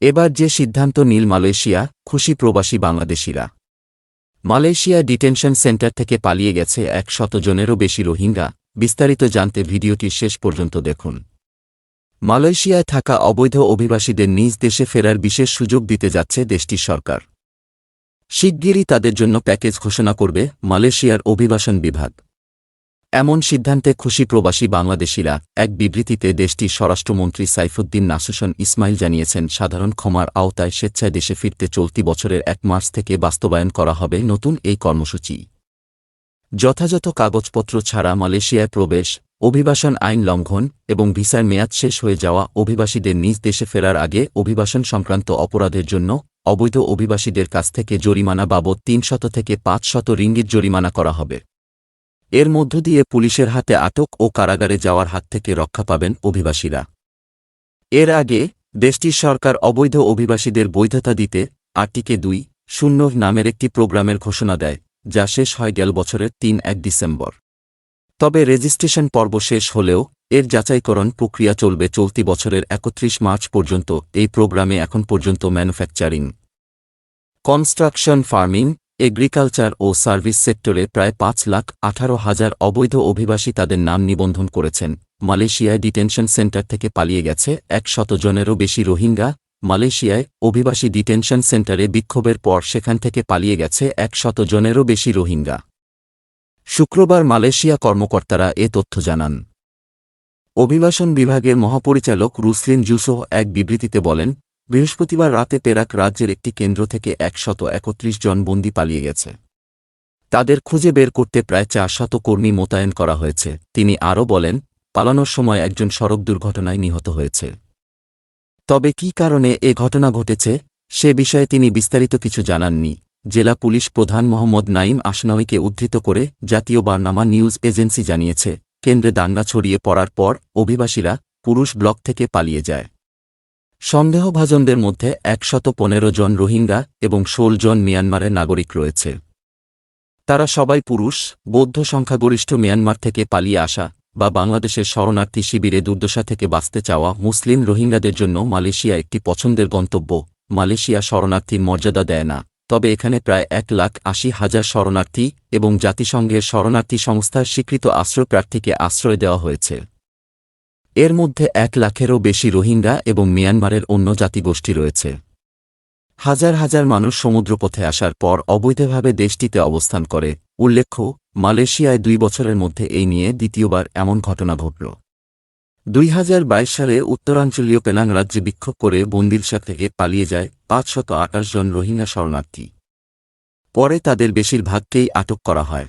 এবার যে সিদ্ধান্ত নীল মালয়েশিয়া, খুশি প্রবাসী বাংলাদেশিরা। মালয়েশিয়া ডিটেনশন সেন্টার থেকে পালিয়ে গেছে এক শতজনেরও বেশি রোহিঙ্গা, বিস্তারিত জানতে ভিডিওটি শেষ পর্যন্ত দেখুন। মালয়েশিয়ায় থাকা অবৈধ অভিবাসীদের নিজ দেশে ফেরার বিশেষ সুযোগ দিতে যাচ্ছে দেশটির সরকার। শিগগিরই তাদের জন্য প্যাকেজ ঘোষণা করবে মালয়েশিয়ার অভিবাসন বিভাগ। এমন সিদ্ধান্তে খুশি প্রবাসী বাংলাদেশিরা এক বিবৃতিতে দেশটির স্বরাষ্ট্রমন্ত্রী সাইফুদ্দিন নাসুসন ইসমাইল জানিয়েছেন, সাধারণ ক্ষমার আওতায় স্বেচ্ছায় দেশে ফিরতে চলতি বছরের এক মার্চ থেকে বাস্তবায়ন করা হবে নতুন এই কর্মসূচি। যথাযথ কাগজপত্র ছাড়া মালয়েশিয়ায় প্রবেশ, অভিবাসন আইন লঙ্ঘন এবং ভিসার মেয়াদ শেষ হয়ে যাওয়া অভিবাসীদের নিজ দেশে ফেরার আগে অভিবাসন সংক্রান্ত অপরাধের জন্য অবৈধ অভিবাসীদের কাছ থেকে জরিমানা বাবদ তিনশত থেকে পাঁচশত রিঙ্গিত জরিমানা করা হবে। এর মধ্য দিয়ে পুলিশের হাতে আটক ও কারাগারে যাওয়ার হাত থেকে রক্ষা পাবেন অভিবাসীরা। এর আগে, দেশটির সরকার অবৈধ অভিবাসীদের বৈধতা দিতে আর্টিকে দুই শূন্য নামের একটি প্রোগ্রামের ঘোষণা দেয়, যা শেষ হয় গেল বছরের তিন এক ডিসেম্বর। তবে রেজিস্ট্রেশন পর্ব শেষ হলেও এর যাচাইকরণ প্রক্রিয়া চলবে চলতি বছরের একত্রিশ মার্চ পর্যন্ত, এই প্রোগ্রামে এখন পর্যন্ত ম্যানুফ্যাকচারিং, কনস্ট্রাকশন ফার্মিং এগ্রিকালচার ও সার্ভিস সেক্টরে প্রায় পাঁচ লাখ আঠারো হাজার অবৈধ অভিবাসী তাদের নাম নিবন্ধন করেছেন। মালয়েশিয়ায় ডিটেনশন সেন্টার থেকে পালিয়ে গেছে এক জনেরও বেশি রোহিঙ্গা। মালয়েশিয়ায় অভিবাসী ডিটেনশন সেন্টারে বিক্ষোভের পর সেখান থেকে পালিয়ে গেছে এক জনেরও বেশি রোহিঙ্গা। শুক্রবার মালয়েশিয়া কর্মকর্তারা এ তথ্য জানান। অভিবাসন বিভাগের মহাপরিচালক রুসলিন জুসো এক বিবৃতিতে বলেন বৃহস্পতিবার রাতে পেরাক রাজ্যের একটি কেন্দ্র থেকে একশত একত্রিশ জন বন্দী পালিয়ে গেছে। তাদের খুঁজে বের করতে প্রায় চারশত কর্মী মোতায়েন করা হয়েছে। তিনি আরও বলেন, পালানোর সময় একজন সড়ক দুর্ঘটনায় নিহত হয়েছে। তবে কি কারণে এ ঘটনা ঘটেছে, সে বিষয়ে তিনি বিস্তারিত কিছু জানাননি। জেলা পুলিশ প্রধান মোহাম্মদ নাইম আসনাউইকে উদ্ধৃত করে জাতীয় বার্নামা নিউজ এজেন্সি জানিয়েছে, কেন্দ্রে দাঙ্গা ছড়িয়ে পড়ার পর অভিবাসীরা পুরুষ ব্লক থেকে পালিয়ে যায়। সন্দেহভাজনদের মধ্যে একশত পনেরো জন রোহিঙ্গা এবং ষোল জন মিয়ানমারের নাগরিক রয়েছে। তারা সবাই পুরুষ, বৌদ্ধ সংখ্যাগরিষ্ঠ মিয়ানমার থেকে পালিয়ে আসা বা বাংলাদেশের শরণার্থী শিবিরে দুর্দশা থেকে বাঁচতে চাওয়া মুসলিম রোহিঙ্গাদের জন্য মালয়েশিয়া একটি পছন্দের গন্তব্য। মালয়েশিয়া শরণার্থীর মর্যাদা দেয় না, তবে এখানে প্রায় এক লাখ আশি হাজার শরণার্থী এবং জাতিসংঘের শরণার্থী সংস্থার স্বীকৃত আশ্রয়প্রার্থীকে আশ্রয় দেওয়া হয়েছে। এর মধ্যে এক লাখেরও বেশি রোহিঙ্গা এবং মিয়ানমারের অন্য জাতিগোষ্ঠী রয়েছে। হাজার হাজার মানুষ সমুদ্রপথে আসার পর অবৈধভাবে দেশটিতে অবস্থান করে। উল্লেখ্য, মালয়েশিয়ায় দুই বছরের মধ্যে এই নিয়ে দ্বিতীয়বার এমন ঘটনা ঘটল। দুই হাজার বাইশ সালে উত্তরাঞ্চলীয় পেনাং রাজ্যে বিক্ষোভ করে বন্দিরশা থেকে পালিয়ে যায় পাঁচশত আটাশ জন রোহিঙ্গা শরণার্থী। পরে তাদের বেশিরভাগকেই আটক করা হয়।